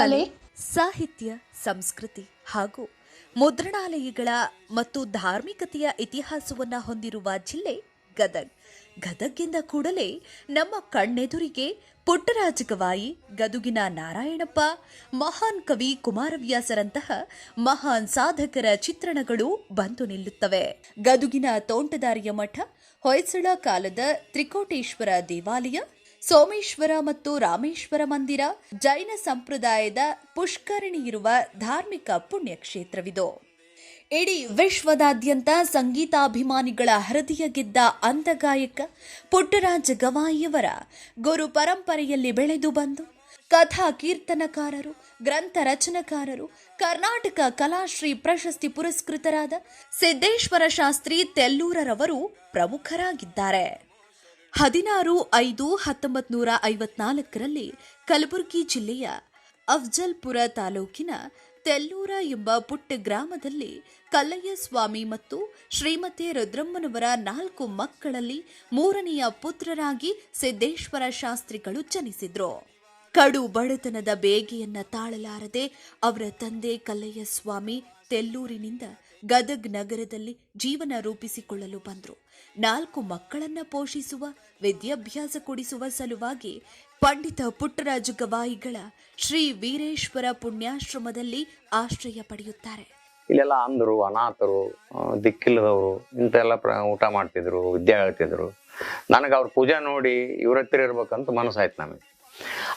ಕಲೆ ಸಾಹಿತ್ಯ, ಸಂಸ್ಕೃತಿ ಹಾಗೂ ಮುದ್ರಣಾಲಯಗಳ ಮತ್ತು ಧಾರ್ಮಿಕತೆಯ ಇತಿಹಾಸವನ್ನ ಹೊಂದಿರುವ ಜಿಲ್ಲೆ ಗದಗ್. ಗದಗ್ಗಿಂದ ಕೂಡಲೇ ನಮ್ಮ ಕಣ್ಣೆದುರಿಗೆ ಪುಟ್ಟರಾಜ ಗವಾಯಿ ಗದುಗಿನ ನಾರಾಯಣಪ್ಪ, ಮಹಾನ್ ಕವಿ ಕುಮಾರವ್ಯಾಸರಂತಹ ಮಹಾನ್ ಸಾಧಕರ ಚಿತ್ರಣಗಳು ಬಂದು ನಿಲ್ಲುತ್ತವೆ. ಗದುಗಿನ ತೋಂಟದಾರಿಯ ಮಠ ಹೊಯ್ಸಳ ಕಾಲದ ತ್ರಿಕೋಟೇಶ್ವರ ದೇವಾಲಯ ಸೋಮೇಶ್ವರ ಮತ್ತು ರಾಮೇಶ್ವರ ಮಂದಿರ, ಜೈನ ಸಂಪ್ರದಾಯದ ಪುಷ್ಕರಣಿ ಇರುವ ಧಾರ್ಮಿಕ ಪುಣ್ಯಕ್ಷೇತ್ರವಿದು. ಇಡೀ ವಿಶ್ವದಾದ್ಯಂತ ಸಂಗೀತಾಭಿಮಾನಿಗಳ ಹೃದಯ ಗೆದ್ದ ಅಂತಗಾಯಕ ಪುಟ್ಟರಾಜ ಗವಾಯಿಯವರ ಗುರು ಪರಂಪರೆಯಲ್ಲಿ ಬೆಳೆದು ಬಂದು, ಕಥಾ ಕೀರ್ತನಕಾರರು, ಗ್ರಂಥ ರಚನಕಾರರು, ಕರ್ನಾಟಕ ಕಲಾಶ್ರೀ ಪ್ರಶಸ್ತಿ ಪುರಸ್ಕೃತರಾದ ಸಿದ್ದೇಶ್ವರ ಶಾಸ್ತ್ರಿ ತೆಲ್ಲೂರರವರು ಪ್ರಮುಖರಾಗಿದ್ದಾರೆ. ಹದಿನಾರು ಐದು ಹತ್ತೊಂಬತ್ತು ನೂರ ಐವತ್ನಾಲ್ಕರಲ್ಲಿ ಕಲಬುರಗಿ ಜಿಲ್ಲೆಯ ಅಫ್ಜಲ್ಪುರ ತಾಲೂಕಿನ ತೆಲ್ಲೂರ ಎಂಬ ಪುಟ್ಟ ಗ್ರಾಮದಲ್ಲಿ ಕಲ್ಲಯ್ಯ ಸ್ವಾಮಿ ಮತ್ತು ಶ್ರೀಮತಿ ರುದ್ರಮ್ಮನವರ ನಾಲ್ಕು ಮಕ್ಕಳಲ್ಲಿ ಮೂರನೆಯ ಪುತ್ರರಾಗಿ ಸಿದ್ದೇಶ್ವರ ಶಾಸ್ತ್ರಿಗಳು ಜನಿಸಿದ್ರು. ಕಡು ಬಡತನದ ಬೇಗೆಯನ್ನ ತಾಳಲಾರದೆ ಅವರ ತಂದೆ ಕಲ್ಲಯ್ಯ ಸ್ವಾಮಿ ತೆಲ್ಲೂರಿನಿಂದ ಗದಗ್ ನಗರದಲ್ಲಿ ಜೀವನ ರೂಪಿಸಿಕೊಳ್ಳಲು ಬಂದರು. ನಾಲ್ಕು ಮಕ್ಕಳನ್ನ ಪೋಷಿಸುವ, ವಿದ್ಯಾಭ್ಯಾಸ ಕೊಡಿಸುವ ಸಲುವಾಗಿ ಪಂಡಿತ ಪುಟ್ಟರಾಜ ಗವಾಯಿಗಳ ಶ್ರೀ ವೀರೇಶ್ವರ ಪುಣ್ಯಾಶ್ರಮದಲ್ಲಿ ಆಶ್ರಯ ಪಡೆಯುತ್ತಾರೆ. ಇಲ್ಲೆಲ್ಲ ಅಂದರು ಅನಾಥರು ದಿಕ್ಕಿಲ್ಲದವರು ಇಂತೆಲ್ಲ ಊಟ ಮಾಡ್ತಿದ್ರು, ವಿದ್ಯೆ ಹೇಳ್ತಿದ್ರು. ನನಗೆ ಅವ್ರ ಪೂಜೆ ನೋಡಿ ಇವ್ರ ಹತ್ತಿರ ಇರ್ಬೇಕಂತ ಮನಸ್ಸಾಯ್ತು ನಮಗೆ.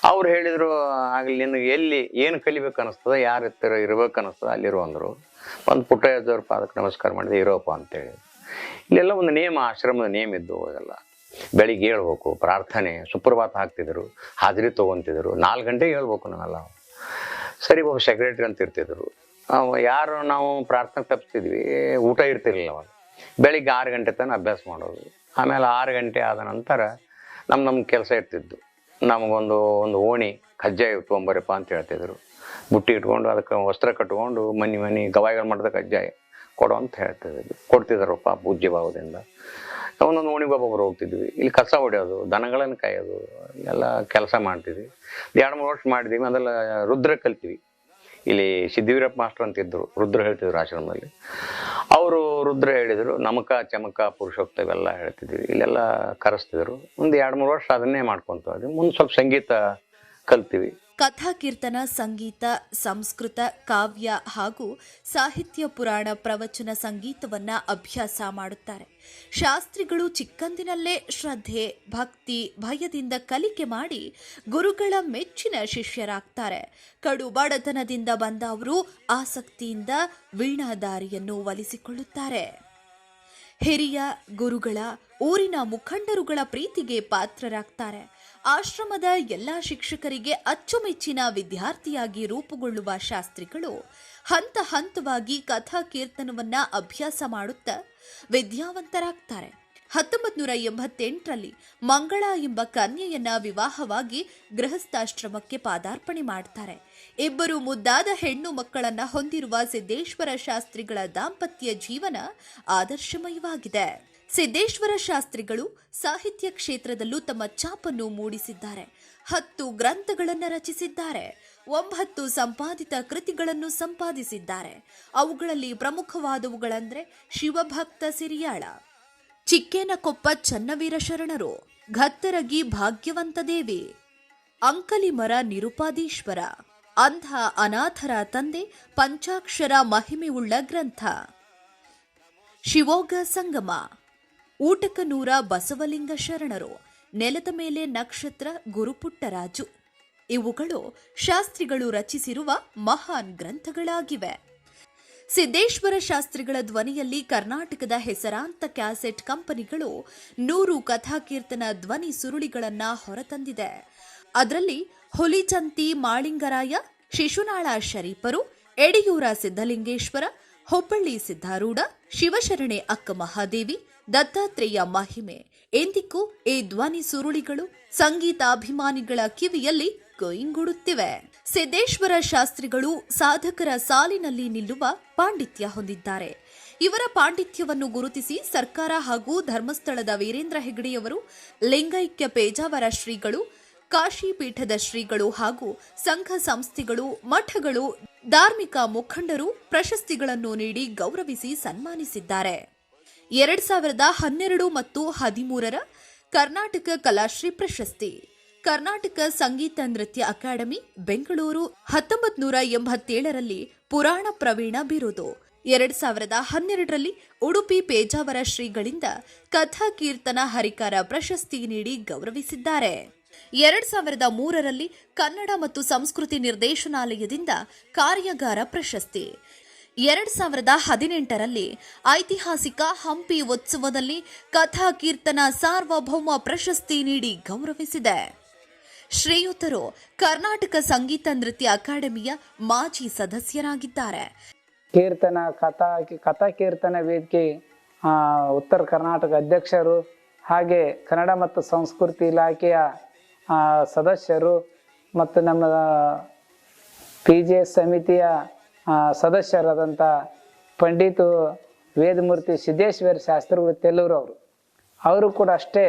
ಅವ್ರು ಹೇಳಿದರು ಆಗಲಿ, ನಿನಗೆ ಎಲ್ಲಿ, ಏನು ಕಲಿಬೇಕು ಅನಿಸ್ತದ ಯಾರ ಹತ್ತಿರ ಇರ್ಬೇಕು ಅನಿಸ್ತದ ಅಲ್ಲಿರು ಅಂದರು. ಒಂದು ಪುಟ್ಟಯ್ಯದವ್ರ ಪಾದಕ್ಕೆ ನಮಸ್ಕಾರ ಮಾಡಿದೆ ಇರೋಪ ಅಂತೇಳಿ. ಇಲ್ಲೆಲ್ಲ ಒಂದು ನಿಯಮ, ಆಶ್ರಮದ ನೇಮ ಇದ್ದು ಅವೆಲ್ಲ. ಬೆಳಿಗ್ಗೆ ಹೇಳ್ಬೇಕು, ಪ್ರಾರ್ಥನೆ, ಸುಪ್ರಭಾತ ಹಾಕ್ತಿದ್ರು, ಹಾಜರಿ ತೊಗೊಂತಿದ್ರು, ನಾಲ್ಕು ಗಂಟೆಗೆ ಹೇಳ್ಬೇಕು ನಾವೆಲ್ಲ. ಸರಿ ಒಬ್ಬ ಸೆಕ್ರೆಟ್ರಿ ಅಂತ ಇರ್ತಿದ್ರು. ಯಾರು ನಾವು ಪ್ರಾರ್ಥನೆ ತಪ್ಪಿಸ್ತಿದ್ವಿ ಊಟ ಇರ್ತಿರ್ಲಿಲ್ಲ ಅವಾಗ. ಬೆಳಿಗ್ಗೆ ಆರು ಗಂಟೆ ತನಕ ಅಭ್ಯಾಸ ಮಾಡೋದು. ಆಮೇಲೆ ಆರು ಗಂಟೆ ಆದ ನಂತರ ನಮ್ಮ ನಮ್ಮ ಕೆಲಸ ಇರ್ತಿದ್ದು ನಮಗೊಂದು, ಒಂದು ಓಣಿ, ಕಜ್ಜಾಯ ತೊಗೊಂಬರಪ್ಪ ಅಂತ ಹೇಳ್ತಿದ್ರು. ಬುಟ್ಟಿ ಇಟ್ಕೊಂಡು ಅದಕ್ಕೆ ವಸ್ತ್ರ ಕಟ್ಕೊಂಡು ಮನಿ ಮನಿ ಗವಾಯಿಗಳು ಮಾಡ್ದಕ್ಕೆ ಅಜ್ಜಾಯ ಕೊಡು ಅಂತ ಹೇಳ್ತಿದ್ರು. ಕೊಡ್ತಿದ್ದಾರಪ್ಪ ಪೂಜ್ಯ ಭಾವದಿಂದ. ಒಂದೊಂದು ಓಣಿಗೊಬ್ಬ ಒಬ್ಬರು ಹೋಗ್ತಿದ್ವಿ. ಇಲ್ಲಿ ಕಸ ಹೊಡೆಯೋದು, ದನಗಳನ್ನು ಕಾಯೋದು, ಎಲ್ಲ ಕೆಲಸ ಮಾಡ್ತಿದ್ವಿ. ಎರಡು ಮೂರು ವರ್ಷ ಮಾಡಿದ್ವಿ ಅದೆಲ್ಲ ರುದ್ರ ಕಲ್ತೀವಿ. ಇಲ್ಲಿ ಸಿದ್ಧಿವೀರಪ್ಪ ಮಾಸ್ಟರ್ ಅಂತ ಇದ್ರು ರುದ್ರ ಹೇಳ್ತಿದ್ರು ಆಶ್ರಮದಲ್ಲಿ. ಅವರು ರುದ್ರ ಹೇಳಿದರು. ನಮಕ, ಚಮಕ, ಪುರುಷೋಕ್ತ ಇವೆಲ್ಲ ಹೇಳ್ತಿದ್ವಿ. ಇಲ್ಲೆಲ್ಲ ಕರೆಸ್ತಿದ್ರು. ಒಂದು ಎರಡು ಮೂರು ವರ್ಷ ಅದನ್ನೇ ಮಾಡ್ಕೊತ ಮುಂದೆ ಸ್ವಲ್ಪ ಸಂಗೀತ ಕಲ್ತೀವಿ. ಕಥಾಕೀರ್ತನ, ಸಂಗೀತ, ಸಂಸ್ಕೃತ, ಕಾವ್ಯ ಹಾಗೂ ಸಾಹಿತ್ಯ ಪುರಾಣ ಪ್ರವಚನ ಸಂಗೀತವನ್ನ ಅಭ್ಯಾಸ ಮಾಡುತ್ತಾರೆ. ಶಾಸ್ತ್ರಿಗಳು ಚಿಕ್ಕಂದಿನಲ್ಲೇ ಶ್ರದ್ಧೆ, ಭಕ್ತಿ, ಭಯದಿಂದ ಕಲಿಕೆ ಮಾಡಿ ಗುರುಗಳ ಮೆಚ್ಚಿನ ಶಿಷ್ಯರಾಗ್ತಾರೆ. ಕಡು ಬಡತನದಿಂದ ಬಂದ ಅವರು ಆಸಕ್ತಿಯಿಂದ ವೀಣಾದಾರಿಯನ್ನು ಒಲಿಸಿಕೊಳ್ಳುತ್ತಾರೆ. ಹಿರಿಯ ಗುರುಗಳ, ಊರಿನ ಮುಖಂಡರುಗಳ ಪ್ರೀತಿಗೆ ಪಾತ್ರರಾಗ್ತಾರೆ. ಆಶ್ರಮದ ಎಲ್ಲ ಶಿಕ್ಷಕರಿಗೆ ಅಚ್ಚುಮೆಚ್ಚಿನ ವಿದ್ಯಾರ್ಥಿಯಾಗಿ ರೂಪುಗೊಳ್ಳುವ ಶಾಸ್ತ್ರಿಗಳು ಹಂತ ಹಂತವಾಗಿ ಕಥಾ ಕೀರ್ತನವನ್ನ ಅಭ್ಯಾಸ ಮಾಡುತ್ತಾ ವಿದ್ಯಾವಂತರಾಗ್ತಾರೆ. ಹತ್ತೊಂಬತ್ತು ನೂರ ಎಂಬತ್ತೆಂಟರಲ್ಲಿ ಮಂಗಳ ಎಂಬ ಕನ್ಯೆಯನ್ನ ವಿವಾಹವಾಗಿ ಗೃಹಸ್ಥಾಶ್ರಮಕ್ಕೆ ಪಾದಾರ್ಪಣೆ ಮಾಡ್ತಾರೆ. ಇಬ್ಬರು ಮುದ್ದಾದ ಹೆಣ್ಣು ಮಕ್ಕಳನ್ನ ಹೊಂದಿರುವ ಸಿದ್ದೇಶ್ವರ ಶಾಸ್ತ್ರಿಗಳ ದಾಂಪತ್ಯ ಜೀವನ ಆದರ್ಶಮಯವಾಗಿದೆ. ಸಿದ್ದೇಶ್ವರ ಶಾಸ್ತ್ರಿಗಳು ಸಾಹಿತ್ಯ ಕ್ಷೇತ್ರದಲ್ಲೂ ತಮ್ಮ ಛಾಪನ್ನು ಮೂಡಿಸಿದ್ದಾರೆ. ಹತ್ತು ಗ್ರಂಥಗಳನ್ನು ರಚಿಸಿದ್ದಾರೆ. ಒಂಬತ್ತು ಸಂಪಾದಿತ ಕೃತಿಗಳನ್ನು ಸಂಪಾದಿಸಿದ್ದಾರೆ. ಅವುಗಳಲ್ಲಿ ಪ್ರಮುಖವಾದವುಗಳೆಂದರೆ ಶಿವಭಕ್ತ ಸಿರಿಯಾಳ, ಚಿಕ್ಕೇನಕೊಪ್ಪ ಚನ್ನವೀರ ಶರಣರು, ಘತ್ತರಗಿ ಭಾಗ್ಯವಂತ ದೇವಿ ಅಂಕಲಿಮರ ನಿರುಪಾದೀಶ್ವರ, ಅಂಧ ಅನಾಥರ ತಂದೆ ಪಂಚಾಕ್ಷರ ಮಹಿಮೆಯುಳ್ಳ ಗ್ರಂಥ, ಶಿವೋಗ ಸಂಗಮ. ಊಟಕನೂರ ಬಸವಲಿಂಗ ಶರಣರು, ನೆಲದ ಮೇಲೆ ನಕ್ಷತ್ರ ಗುರುಪುಟ್ಟರಾಜು. ಇವುಗಳು ಶಾಸ್ತ್ರಿಗಳು ರಚಿಸಿರುವ ಮಹಾನ್ ಗ್ರಂಥಗಳಾಗಿವೆ. ಸಿದ್ದೇಶ್ವರ ಶಾಸ್ತ್ರಿಗಳ ಧ್ವನಿಯಲ್ಲಿ ಕರ್ನಾಟಕದ ಹೆಸರಾಂತ ಕ್ಯಾಸೆಟ್ ಕಂಪನಿಗಳು ನೂರು ಕಥಾಕೀರ್ತನ ಧ್ವನಿ ಸುರುಳಿಗಳನ್ನ ಹೊರತಂದಿದೆ. ಅದರಲ್ಲಿ ಹುಲಿಚಂತಿ ಮಾಳಿಂಗರಾಯ, ಶಿಶುನಾಳ ಶರೀಫರು ಎಡಿಯೂರ ಸಿದ್ದಲಿಂಗೇಶ್ವರ ಹುಬ್ಬಳ್ಳಿ ಸಿದ್ದಾರೂಢ ಶಿವಶರಣೆ ಅಕ್ಕ ಮಹಾದೇವಿ ದತ್ತಾತ್ರೇಯ ಮಹಿಮೆ. ಎಂದಿಗೂ ಈ ಧ್ವನಿ ಸುರುಳಿಗಳು ಸಂಗೀತಾಭಿಮಾನಿಗಳ ಕಿವಿಯಲ್ಲಿ ಕೊಯಿಂಗುಡುತ್ತಿವೆ ಸಿದ್ದೇಶ್ವರ ಶಾಸ್ತ್ರಿಗಳು ಸಾಧಕರ ಸಾಲಿನಲ್ಲಿ ನಿಲ್ಲುವ ಪಾಂಡಿತ್ಯ ಹೊಂದಿದ್ದಾರೆ. ಇವರ ಪಾಂಡಿತ್ಯವನ್ನು ಗುರುತಿಸಿ ಸರ್ಕಾರ ಹಾಗೂ ಧರ್ಮಸ್ಥಳದ ವೀರೇಂದ್ರ ಹೆಗಡೆಯವರು ಲಿಂಗೈಕ್ಯ ಪೇಜಾವರ ಶ್ರೀಗಳು ಕಾಶಿ ಪೀಠದ ಶ್ರೀಗಳು ಹಾಗೂ ಸಂಘ ಸಂಸ್ಥೆಗಳು, ಮಠಗಳು, ಧಾರ್ಮಿಕ ಮುಖಂಡರು ಪ್ರಶಸ್ತಿಗಳನ್ನು ನೀಡಿ ಗೌರವಿಸಿ ಸನ್ಮಾನಿಸಿದ್ದಾರೆ. ಎರಡ್ ಸಾವಿರದ ಹನ್ನೆರಡು ಮತ್ತು ಹದಿಮೂರರ ಕರ್ನಾಟಕ ಕಲಾಶ್ರೀ ಪ್ರಶಸ್ತಿ. ಕರ್ನಾಟಕ ಸಂಗೀತ ನೃತ್ಯ ಅಕಾಡೆಮಿ, ಬೆಂಗಳೂರು ಹತ್ತೊಂಬತ್ ನೂರ ಎಂಬತ್ತೇಳರಲ್ಲಿ ಪುರಾಣ ಪ್ರವೀಣ ಬಿರುದು. ಎರಡ್ ಸಾವಿರದ ಹನ್ನೆರಡರಲ್ಲಿ ಉಡುಪಿ ಪೇಜಾವರ ಶ್ರೀಗಳಿಂದ ಕಥಾ ಕೀರ್ತನ ಹರಿಕಾರ ಪ್ರಶಸ್ತಿ ನೀಡಿ ಗೌರವಿಸಿದ್ದಾರೆ. ಎರಡ್ ಸಾವಿರದ ಮೂರರಲ್ಲಿ ಕನ್ನಡ ಮತ್ತು ಸಂಸ್ಕೃತಿ ನಿರ್ದೇಶನಾಲಯದಿಂದ ಕಾರ್ಯಾಗಾರ ಪ್ರಶಸ್ತಿ. ಎರಡ್ ಸಾವಿರದ ಹದಿನೆಂಟರಲ್ಲಿ ಐತಿಹಾಸಿಕ ಹಂಪಿ ಉತ್ಸವದಲ್ಲಿ ಕಥಾ ಕೀರ್ತನ ಸಾರ್ವಭೌಮ ಪ್ರಶಸ್ತಿ ನೀಡಿ ಗೌರವಿಸಿದೆ. ಶ್ರೇಯುತರು ಕರ್ನಾಟಕ ಸಂಗೀತ ನೃತ್ಯ ಅಕಾಡೆಮಿಯ ಮಾಜಿ ಸದಸ್ಯರಾಗಿದ್ದಾರೆ. ಕೀರ್ತನ, ಕಥಾ ಕಥಾ ಕೀರ್ತನ ವೇದಿಕೆ ಉತ್ತರ ಕರ್ನಾಟಕ ಅಧ್ಯಕ್ಷರು ಹಾಗೆ ಕನ್ನಡ ಮತ್ತು ಸಂಸ್ಕೃತಿ ಇಲಾಖೆಯ ಸದಸ್ಯರು ಮತ್ತು ನಮ್ಮ ಪಿ ಜಿ ಸಮಿತಿಯ ಸದಸ್ಯರಾದಂಥ ಪಂಡಿತು ವೇದಮೂರ್ತಿ ಸಿದ್ದೇಶ್ವರ ಶಾಸ್ತ್ರಿಗಳು ತೆಲ್ಲೂರು ಅವರು. ಅವರು ಕೂಡ ಅಷ್ಟೇ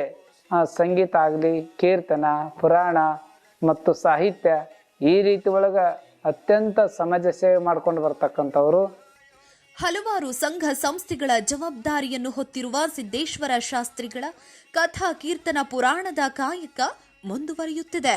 ಸಂಗೀತ ಆಗಲಿ ಕೀರ್ತನ ಪುರಾಣ ಮತ್ತು ಸಾಹಿತ್ಯ ಈ ರೀತಿ ಒಳಗೆ ಅತ್ಯಂತ ಸಮಾಜ ಸೇವೆ ಮಾಡ್ಕೊಂಡು ಬರ್ತಕ್ಕಂಥವ್ರು. ಹಲವಾರು ಸಂಘ ಸಂಸ್ಥೆಗಳ ಜವಾಬ್ದಾರಿಯನ್ನು ಹೊತ್ತಿರುವ ಸಿದ್ದೇಶ್ವರ ಶಾಸ್ತ್ರಿಗಳ ಕಥಾ ಕೀರ್ತನ ಪುರಾಣದ ಕಾಯಕ ಮುಂದುವರಿಯುತ್ತಿದೆ.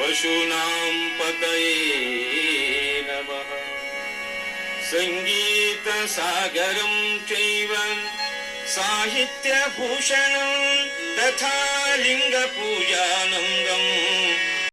पशूनां पतये नमः। सङ्गीतसागरं चैव साहित्यभूषणं तथा लिङ्गपूजानन्दं